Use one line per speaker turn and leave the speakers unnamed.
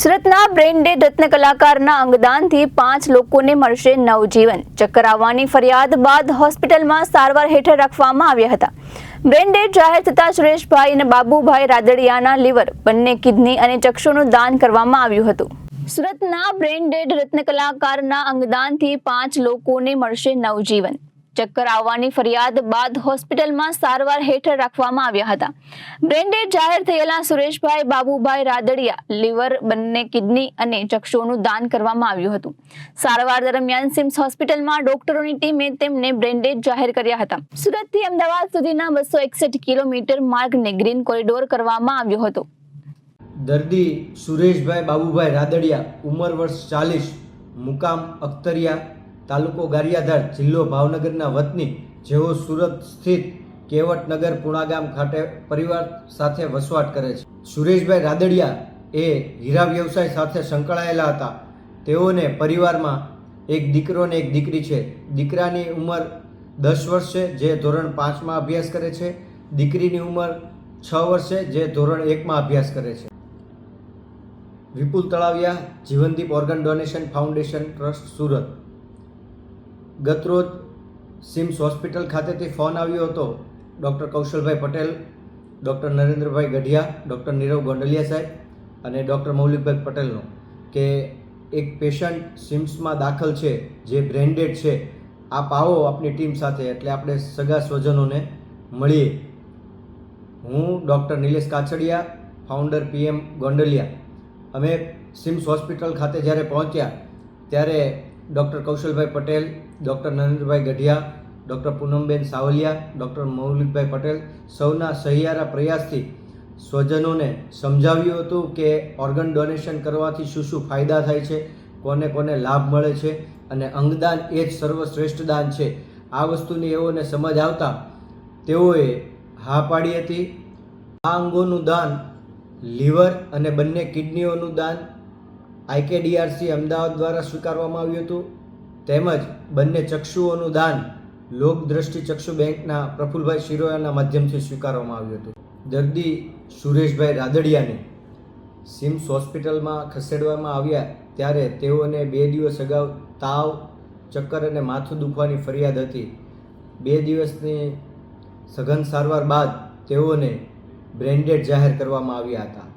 સુરતના બ્રેઇન રત્ન કલાકારના અંગદાનથી પાંચ લોકોને મળશે નવજીવન. ચક્કર આવવાની ફરિયાદ બાદ હોસ્પિટલમાં સારવાર હેઠળ રાખવામાં આવ્યા હતા. બ્રેઇન જાહેર થતાં સુરેશભાઈ અને બાબુભાઈ રાદડિયાના લીવર, બંને કિડની અને ચક્ષુનું દાન કરવામાં આવ્યું હતું. સુરતના બ્રેઇન રત્ન કલાકારના અંગદાનથી પાંચ લોકોને મળશે નવજીવન. ચક્કર આવવાની ફરિયાદ બાદ હોસ્પિટલમાં સારવાર હેઠળ રાખવામાં આવ્યા હતા. બ્રેન્ડેડ જાહેર થયેલા સુરેશભાઈ, બાબુભાઈ રાદડિયા, લીવર બંને કિડની અને ચક્ષુઓનું દાન કરવામાં આવ્યું હતું. સારવાર દરમિયાન સિમ્સ હોસ્પિટલમાં ડોક્ટરોની ટીમે તેમને બ્રેન્ડેડ જાહેર કર્યા હતા. સુરતથી અમદાવાદ સુધીના બસો એકસઠ કિલોમીટર માર્ગને ગ્રીન કોરિડોર કરવામાં આવ્યો હતો.
દર્દી સુરેશભાઈ, બાબુભાઈ રાદડિયા, ઉંમર વર્ષ ચાલીસ, મુકામ અખ્તરિયા તાલુકો ગારિયાધાર જિલ્લો ભાવનગરના વતની જેઓ સુરત સ્થિત કેવટનગર પુણાગામ ખાતે પરિવાર સાથે વસવાટ કરે છે. સુરેશભાઈ રાદડિયા એ હીરા વ્યવસાય સાથે સંકળાયેલા હતા. તેઓને પરિવારમાં એક દીકરો ને એક દીકરી છે. દીકરાની ઉંમર દસ વર્ષ છે, જે ધોરણ પાંચમાં અભ્યાસ કરે છે. દીકરીની ઉંમર છ વર્ષ જે ધોરણ એકમાં અભ્યાસ કરે છે. Vipul Talaviya, Jivandeep organ donation foundation trust, Surat. ગતરોજ સિમ્સ હોસ્પિટલ ખાતેથી ફોન આવ્યો હતો doctor કૌશલભાઈ Patel, doctor Narendrabhai Gadhiya, doctor Nirav Gondaliya સાહેબ અને ડૉક્ટર મૌલિકભાઈ પટેલનો કે એક પેશન્ટ સિમ્સમાં દાખલ છે, જે બ્રેન્ડેડ છે, આપ આવો આપની ટીમ સાથે એટલે આપણે સગા સ્વજનોને મળીએ. હું doctor Nilesh Kachhadiya, founder PM Gondaliya. અમે સિમ્સ હોસ્પિટલ ખાતે જ્યારે પહોંચ્યા, ત્યારે doctor Kaushalbhai Patel, doctor Narendrabhai Gadhiya, doctor Poonamben Savaliya, doctor Maulikbhai Patel સૌના સહિયારા પ્રયાસથી સ્વજનોને સમજાવ્યું હતું કે ઓર્ગન ડોનેશન કરવાથી શું શું ફાયદા થાય છે, કોને કોને લાભ મળે છે અને અંગદાન એ જ સર્વશ્રેષ્ઠ દાન છે. આ વસ્તુની એઓને સમજ આવતા તેઓએ હા પાડી હતી. આ અંગોનું દાન લીવર અને બંને કિડનીઓનું દાન આઈકેડીઆરસી અમદાવાદ દ્વારા સ્વીકારવામાં આવ્યું હતું. તેમજ બંને ચક્ષુઓનું દાન લોકદ્રષ્ટિ ચક્ષુ બેંકના પ્રફુલભાઈ શિરોયાના માધ્યમથી સ્વીકારવામાં આવ્યું હતું. દર્દી સુરેશભાઈ રાદડિયાને સિમ્સ હોસ્પિટલમાં ખસેડવામાં આવ્યા ત્યારે તેઓને બે દિવસ અગાઉ તાવ, ચક્કર અને માથું દુખવાની ફરિયાદ હતી. બે દિવસની સઘન સારવાર બાદ તેઓને બ્રેન્ડેડ જાહેર કરવામાં આવ્યા હતા.